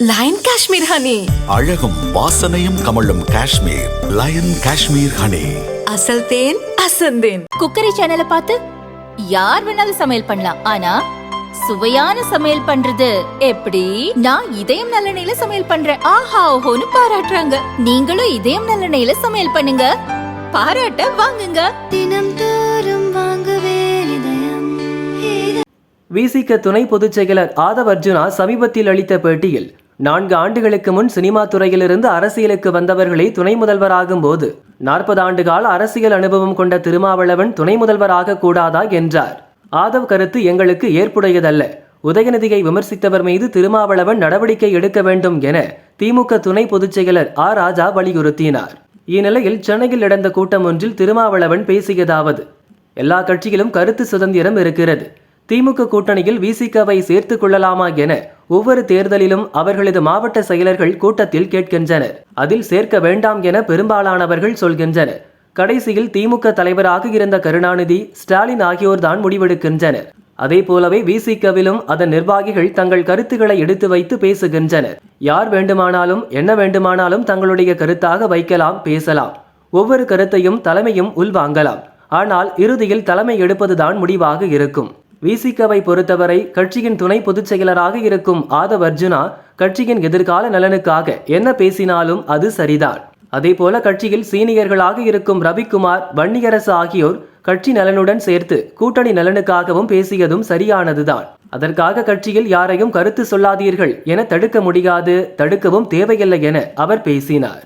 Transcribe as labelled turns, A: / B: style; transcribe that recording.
A: Line Kashmir honey
B: அழகும் வாசனையும் கமழும் காஷ்மீர். லயன் காஷ்மீர் ஹனி
A: அசல் தேன் அசந்தேன்
C: குக்கரி சேனலை பார்த்து யார் வேணாலும் சமையல் பண்ணலாம். ஆனா சுவையான சமையல் பண்றது எப்படி? நான் இதயம் நல்லெண்ணெயில சமையல் பண்றேன். ஆஹா ஓஹோன்னு பாராட்டுறாங்க. நீங்களும் இதயம் நல்லெண்ணெயில சமையல் பண்ணுங்க. பாராட்ட வாங்குங்க.
D: தினம் தோறும் வாங்குவே இதயம்.
E: விசிக துணை பொதுச் செயலர் ஆதவ் அர்ஜுனா சமீபத்தில் அளித்த பேட்டியில் நான்கு ஆண்டுகளுக்கு முன் சினிமா துறையிலிருந்து அரசியலுக்கு வந்தவர்களே துணை முதல்வராகும் போது நாற்பது ஆண்டு கால அரசியல் அனுபவம் கொண்ட திருமாவளவன் துணை முதல்வராக கூடாதா என்றார். ஆதவ் கருத்து எங்களுக்கு ஏற்புடையதல்ல. உதயநிதியை விமர்சித்தவர் மீது திருமாவளவன் நடவடிக்கை எடுக்க வேண்டும் என திமுக துணை பொதுச் செயலர் ஆ. ராஜா வலியுறுத்தினார். இந்நிலையில் சென்னையில் நடந்த கூட்டம் ஒன்றில் திருமாவளவன் பேசியதாவது எல்லா கட்சியிலும் கருத்து சுதந்திரம் இருக்கிறது. திமுக கூட்டணியில் விசிகவை சேர்த்துக் கொள்ளலாமா என ஒவ்வொரு தேர்தலிலும் அவர்களது மாவட்ட செயலர்கள் கூட்டத்தில் கேட்கின்றனர். அதில் சேர்க்க வேண்டாம் என பெரும்பாலானவர்கள் சொல்கின்றனர். கடைசியில் திமுக தலைவராக இருந்த கருணாநிதி ஸ்டாலின் ஆகியோர்தான் முடிவெடுக்கின்றனர். அதே போலவே விசிகவிலும் அதன் நிர்வாகிகள் தங்கள் கருத்துக்களை எடுத்து வைத்து பேசுகின்றனர். யார் வேண்டுமானாலும் என்ன வேண்டுமானாலும் தங்களுடைய கருத்தாக வைக்கலாம் பேசலாம். ஒவ்வொரு கருத்தையும் தலைமையும் உள்வாங்கலாம். ஆனால் இறுதியில் தலைமை எடுப்பதுதான் முடிவாக இருக்கும். விசிகவை பொறுத்தவரை கட்சியின் துணை பொதுச் செயலராக இருக்கும் ஆதவ் அர்ஜுனா கட்சியின் எதிர்கால நலனுக்காக என்ன பேசினாலும் அது சரிதான். அதேபோல கட்சியில் சீனியர்களாக இருக்கும் ரவிக்குமார் வன்னியரசு ஆகியோர் கட்சி நலனுடன் சேர்த்து கூட்டணி நலனுக்காகவும் பேசியதும் சரியானதுதான். அதற்காக கட்சியில் யாரையும் கருத்து சொல்லாதீர்கள் என தடுக்க முடியாது தடுக்கவும் தேவையில்லை என அவர் பேசினார்.